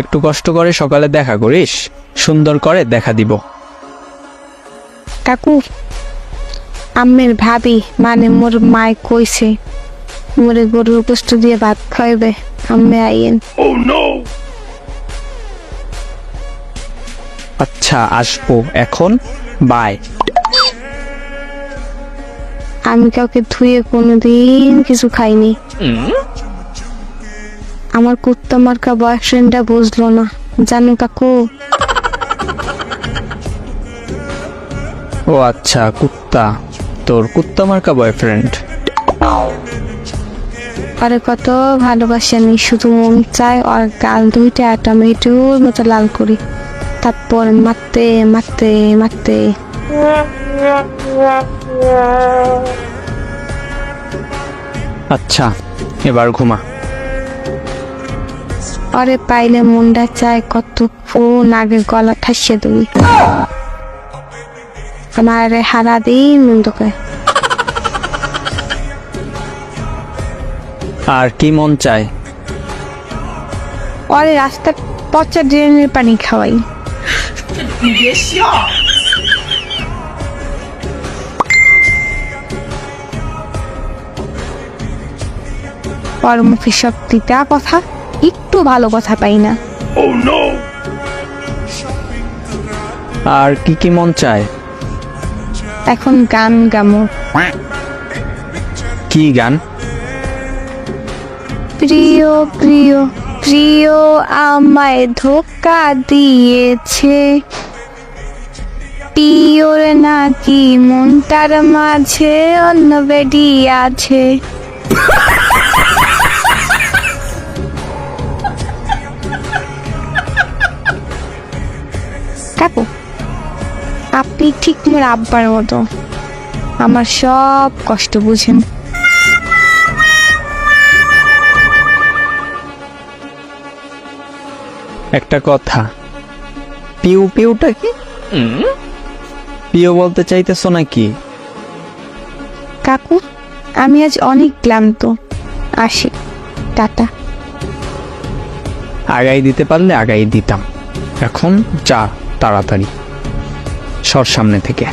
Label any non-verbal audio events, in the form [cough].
একটু কষ্ট করে সকালে দেখা করিস সুন্দর করে দেখা দিব। কাকু আম্মের ভাবি মানে মোর মায় কইছে মোরে গরুর গোস্ত দিয়ে ভাত খাইবে আম্মে আইয়েন। আচ্ছা আসব এখন বাই। আমি কাউকে ধুয়ে কোনোদিন কিছু খাইনি। আমার কুত্তা মার্কা বয়ফ্রেন্ডটা বুঝলো না। জানো কাকু। ও আচ্ছা কুত্তা। তোর কুত্তা মার্কা বয়ফ্রেন্ড। আরে কত ভালোবাসি আমি শুধু মন চায় আর গাল দুইটা টমেটোর মতো লাল করি। তারপর মারতে মারতে মারতে। আচ্ছা এবার ঘুমা। আরে পাইলে মনটা চায় কত ফোন আগে গলা ঠাসিয়ে দেবি। আমার হারা দিন মন্দকে আর কি মন চায়? আরে রাস্তার পচা ড্রেনের পানি খাওয়াই। ওর মুখে সব তিতা কথা। একটু ভালো কথা পাই না। আর কি কি মন চায়? এখন গান গামো। কি গান? প্রিয় প্রিয় প্রিয় আমায় ধোকা দিয়েছে। পিওর নাকি মনটার মাঝে অন্য বেডি আছে। [laughs] আপনি ঠিক মোর আব্বার মতো। আমার সব কষ্ট বুঝেন। একটা কথা। পিউ পিউটা কি? পিউ বলতে চাইতেছো নাকি? কাকু আমি আজ অনেক ক্লান্ত। আসি টাটা। আগাই দিতে পারলে আগাই দিতাম। এখন যা তাড়াতাড়ি। সর সামনে থেকে।